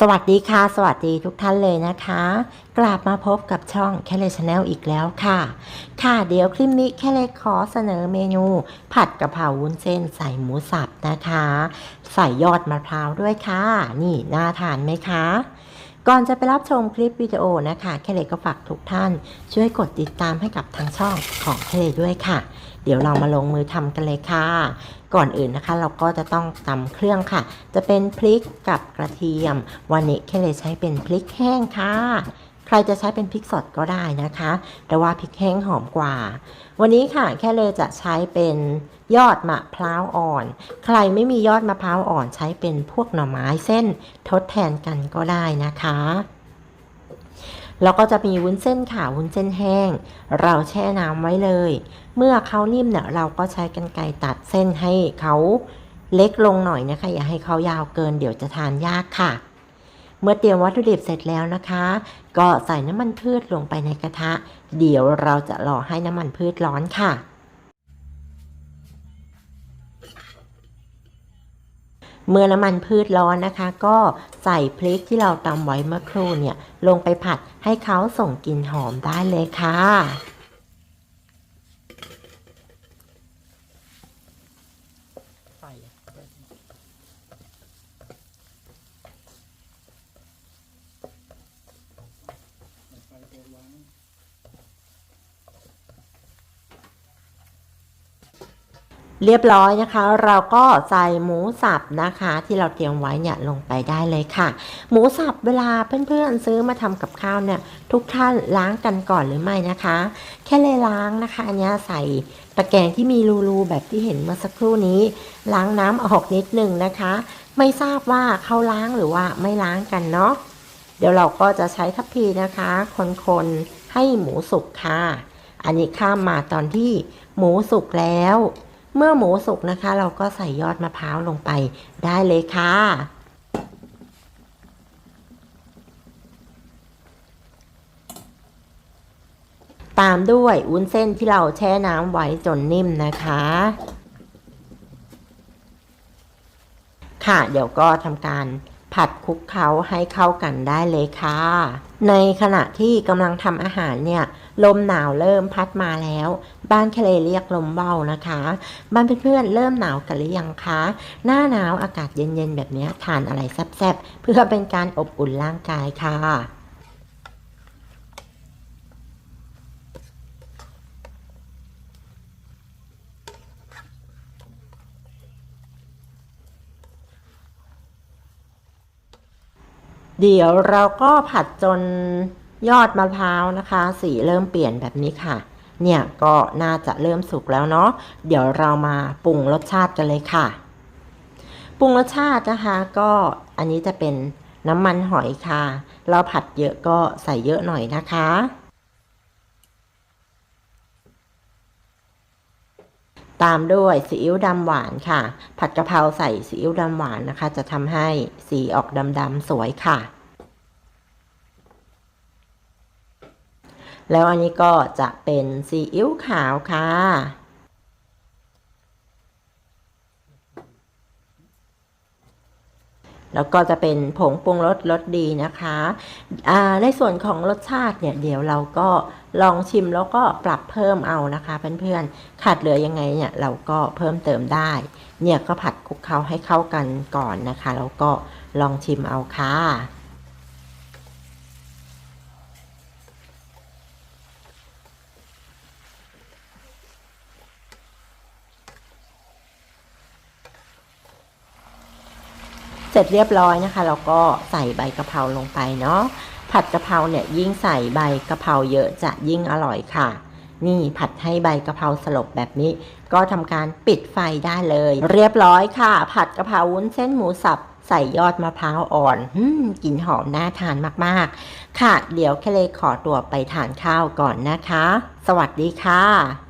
สวัสดีค่ะ สวัสดีทุกท่านเลยนะคะ กลับมาพบกับช่องแคเลชแนลอีกแล้วค่ะ ค่ะเดี๋ยวคลิปนี้แคเลขอเสนอเมนู ผัดกะเพราวุ้นเส้นใส่หมูสับนะคะ ใส่ยอดมะพร้าวด้วยค่ะ นี่น่าทานไหมคะ ก่อนจะไปรับชมคลิปวิดีโอนะคะแคเลก็ฝากทุกท่าน ช่วยกดติดตามให้กับทางช่องของแคเลด้วยค่ะ เดี๋ยวเรามาลงมือทำกันเลยค่ะ ก่อนอื่นนะคะ เราก็จะต้องตำเครื่องค่ะ จะเป็นพริกกับกระเทียม วันนี้แคเลใช้เป็นพริกแห้งค่ะ รจะใช้เป็นพริกสดก็ได้นะคะ แต่ว่าพริกแห้งหอมกว่า วันนี้ค่ะแค่เลยจะใช้เป็นยอดมะพร้าวอ่อน ใครไม่มียอดมะพร้าวอ่อนใช้เป็นพวกหน่อไม้เส้นทดแทนกันก็ได้นะคะแล้วก็จะมีวุ้นเส้นค่ะวุ้นเส้นแห้ง เราแช่น้ำไว้เลย เมื่อเขานิ่มเนี่ยเราก็ใช้กรรไกรตัดเส้นให้เขาเล็กลงหน่อยนะคะ อย่าให้เขายาวเกินเดี๋ยวจะทานยากค่ะ เมื่อเตรียมวัตถุดิบเสร็จแล้วนะคะ ก็ใส่น้ำมันพืชลงไปในกระทะ เดี๋ยวเราจะรอให้น้ำมันพืชร้อนค่ะ เมื่อน้ำมันพืชร้อนนะคะ ก็ใส่พริกที่เราตำไว้เมื่อครู่เนี่ยลงไปผัดให้เขาส่งกลิ่นหอมได้เลยค่ะ เรียบร้อยนะคะ เราก็ใส่หมูสับนะคะ ที่เราเตรียมไว้เนี่ยลงไปได้เลยค่ะ หมูสับเวลาเพื่อนๆซื้อมาทำกับข้าวเนี่ยทุกท่านล้างกันก่อนหรือไม่นะคะ แค่เลยล้างนะคะอันนี้ใส่ตะแกรงที่มีรูๆแบบที่เห็นเมื่อสักครู่นี้ ล้างน้ำออกนิดหนึ่งนะคะ ไม่ทราบว่าเขาล้างหรือว่าไม่ล้างกันเนาะเดี๋ยวเราก็จะใช้ทัพพีนะคะ คนๆให้หมูสุกค่ะ อันนี้ข้ามมาตอนที่หมูสุกแล้ว เมื่อหมูสุกนะคะ เราก็ใส่ยอดมะพร้าวลงไปได้เลยค่ะ ตามด้วยวุ้นเส้นที่เราแช่น้ำไว้จนนิ่มนะคะ ค่ะเดี๋ยวก็ทำการผัดคลุกเคล้าให้เข้ากันได้เลยค่ะ ในขณะที่กำลังทำอาหารเนี่ย ลมหนาวเริ่มพัดมาแล้ว บ้านเคลเรียกลมเบานะคะ บ้านเพื่อนๆเริ่มหนาวกันหรือยังคะ หน้าหนาวอากาศเย็นๆ แบบนี้ทานอะไรแซ่บๆ เพื่อเป็นการอบอุ่นร่างกายค่ะเดี๋ยวเราก็ผัดจนยอดมะพร้าวนะคะ สีเริ่มเปลี่ยนแบบนี้ค่ะ เนี่ยก็น่าจะเริ่มสุกแล้วเนาะเดี๋ยวเรามาปรุงรสชาติกันเลยค่ะ ปรุงรสชาตินะคะ ก็อันนี้จะเป็นน้ำมันหอยค่ะ เราผัดเยอะก็ใส่เยอะหน่อยนะคะตามด้วยซีอิ๊วดำหวานค่ะ ผัดกะเพราใส่ซีอิ๊วดำหวานนะคะ จะทำให้สีออกดำๆสวยค่ะ แล้วอันนี้ก็จะเป็นซีอิ๊วขาวค่ะแล้วก็จะเป็นผงปรุงรสรสดีนะคะอ่าในส่วนของรสชาติเนี่ยเดี๋ยวเราก็ลองชิมแล้วก็ปรับเพิ่มเอานะคะเพื่อนๆ ขาดเหลือยังไงเนี่ยเราก็เพิ่มเติมได้ เนี่ยก็ผัดคลุกเคล้าให้เข้ากันก่อนนะคะ แล้วก็ลองชิมเอาค่ะ เสร็จเรียบร้อยนะคะ เราก็ใส่ใบกะเพราลงไปเนาะผัดกะเพราเนี่ยยิ่งใส่ใบกะเพราเยอะจะยิ่งอร่อยค่ะ นี่ผัดให้ใบกะเพราสลบแบบนี้ ก็ทำการปิดไฟได้เลย เรียบร้อยค่ะ ผัดกะเพราวุ้นเส้นหมูสับใส่ยอดมะพร้าวอ่อนอืมกลิ่นหอมน่าทานมากๆ ค่ะ เดี๋ยวแค่เลยขอตัวไปทานข้าวก่อนนะคะ สวัสดีค่ะ